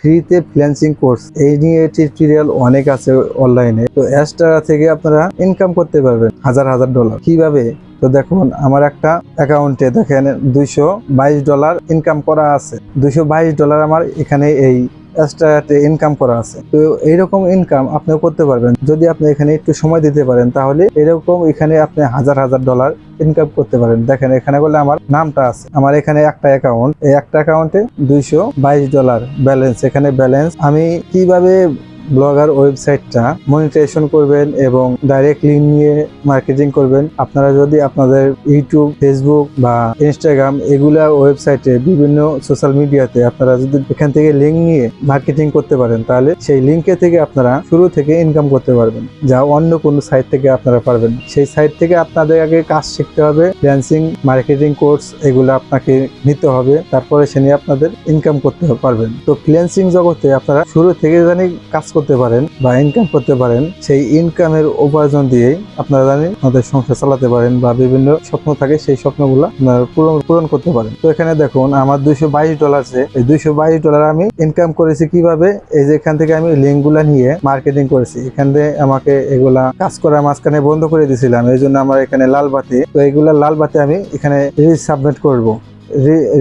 ফ্রিতে freelancing course এই নিয়ে টিউটোরিয়াল অনেক আছে অনলাইনে তো অ্যাস্টারা থেকে আপনারা ইনকাম করতে পারবেন, হাজার হাজার ডলার কীভাবে? তো দেখুন, আমার একটা অ্যাকাউন্টে দেখেন, দুইশো বাইশ ডলার ইনকাম করা আছে। দুইশো বাইশ ডলার আমার এখানে এই এক্সট্রাতে ইনকাম করা আছে। তো এইরকম ইনকাম আপনিও করতে পারবেন। যদি আপনি এখানে একটু সময় দিতে পারেন, তাহলে এরকম এখানে আপনি হাজার হাজার ডলার ইনকাম করতে পারেন। দেখেন, এখানে বলে আমার নামটা আছে। আমার এখানে একটা অ্যাকাউন্ট এই একটা অ্যাকাউন্টে দুইশো বাইশ ডলার ব্যালেন্স এখানে ব্যালেন্স আমি কীভাবে ব্লগার ওয়েবসাইটটা মনিটাইজেশন করবেন এবং ডাইরেক্ট লিঙ্ক নিয়ে মার্কেটিং করবেন। আপনারা যদি আপনাদের ইউটিউব ফেসবুক বা ইনস্টাগ্রাম এগুলা ওয়েবসাইটে বিভিন্ন সোশ্যাল মিডিয়াতে আপনারা যদি এখান থেকে লিঙ্ক নিয়ে মার্কেটিং করতে পারেন, তাহলে সেই লিঙ্কে থেকে আপনারা শুরু থেকে ইনকাম করতে পারবেন। যা অন্য কোনো সাইট থেকে আপনারা পারবেন সেই সাইট থেকে আপনাদের আগে কাজ শিখতে হবে ফ্রিল্যান্সিং মার্কেটিং কোর্স এগুলো আপনাকে নিতে হবে। তারপরে সে নিয়ে আপনাদের ইনকাম করতে পারবেন। তো ফ্রিল্যান্সিং জগতে আপনারা শুরু থেকে জানি কাজ করতে পারেন বা ইনকাম করতে পারেন, সেই ইনকামের উপার্জন দিয়েই আপনারা জানি আমাদের সংসার চালাতে পারেন বা বিভিন্ন স্বপ্ন থাকে, সেই স্বপ্নগুলো আপনারা পূরণ পূরণ করতে পারেন। তো এখানে দেখুন, আমার দুইশো বাইশ ডলার আছে এই দুইশো বাইশ ডলার আমি ইনকাম করেছি কীভাবে? এই যে এখান থেকে আমি লিঙ্কগুলা নিয়ে মার্কেটিং করেছি। এখান থেকে আমাকে এগুলা কাজ করার মাঝখানে বন্ধ করে দিয়েছিলাম এই জন্য আমার এখানে লাল বাতি, তো এগুলা লাল বাতি আমি এখানে সাবমিট করব।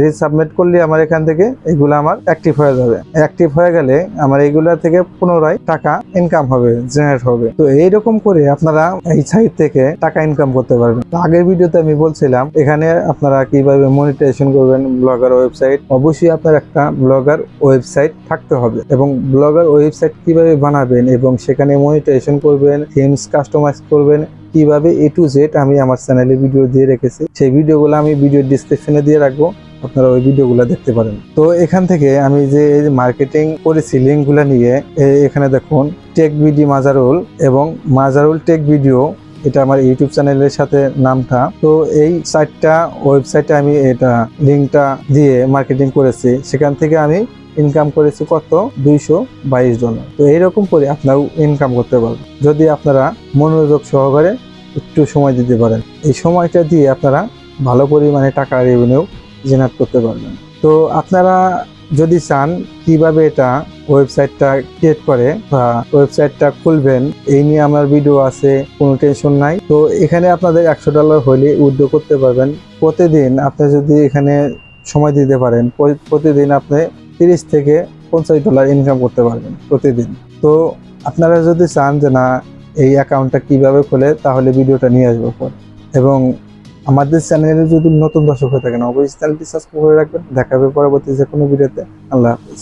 রিসাবমিট করলে আমার এখান থেকে, এগুলো আমার অ্যাক্টিভ হয়ে যাবে। অ্যাক্টিভ হয়ে গেলে আমার এইগুলা থেকে পুনরায় টাকা ইনকাম হবে জেনারেট হবে। তো এইরকম করে আপনারা এই সাইট থেকে টাকা ইনকাম করতে পারবেন। আগের ভিডিওতে আমি বলছিলাম, এখানে আপনারা কীভাবে মনিটাইজেশন করবেন ব্লগার ওয়েবসাইট। অবশ্যই আপনার একটা ব্লগার ওয়েবসাইট থাকতে হবে এবং ব্লগার ওয়েবসাইট কীভাবে বানাবেন এবং সেখানে মনিটাইজেশন করবেন থিমস কাস্টমাইজ করবেন কীভাবে এ টু জেড আমি আমার চ্যানেলে ভিডিও দিয়ে রেখেছি, সেই ভিডিওগুলো আমি ভিডিও ডিসক্রিপশনে দিয়ে রাখব, আপনারা ওই ভিডিওগুলো দেখতে পারেন। তো এখান থেকে আমি যে মার্কেটিং করেছি লিঙ্কগুলো নিয়ে এখানে দেখুন টেক বিডি মাজারুল এবং মাজারুল টেক ভিডিও এটা আমার ইউটিউব চ্যানেলের সাথে নামটা। তো এই সাইটটা ওয়েবসাইটে আমি এটা লিঙ্কটা দিয়ে মার্কেটিং করেছি, সেখান থেকে আমি ইনকাম করেছি কত? দুইশো বাইশ ডলার তো এইরকম করে আপনারাও ইনকাম করতে পারবেন। যদি আপনারা মনোযোগ সহকারে একটু সময় দিতে পারেন। এই সময়টা দিয়ে আপনারা ভালো পরিমাণে টাকা রেভিনিউ জেনারেট করতে পারবেন। তো আপনারা যদি চান কীভাবে এটা ওয়েবসাইটটা ক্রিয়েট করে বা ওয়েবসাইটটা খুলবেন, এই নিয়ে আমার ভিডিও আছে, কোনো টেনশন নাই। তো এখানে আপনাদের একশো ডলার হলে উদ্যোগ করতে পারবেন। প্রতিদিন আপনি যদি এখানে সময় দিতে পারেন, প্রতিদিন আপনি তিরিশ থেকে পঞ্চাশ ডলার ইনকাম করতে পারবেন প্রতিদিন। তো আপনারা যদি চান যে না, এই অ্যাকাউন্টটা কীভাবে খোলে, তাহলে ভিডিওটা নিয়ে আসব পর। এবং আমাদের চ্যানেলে যদি নতুন দর্শক হয়ে থাকেন, অবশ্যই চ্যানেলটি সাবস্ক্রাইব করে রাখবেন। দেখাবে পরবর্তী যে কোনো ভিডিওতে। আল্লাহ হাফিজ।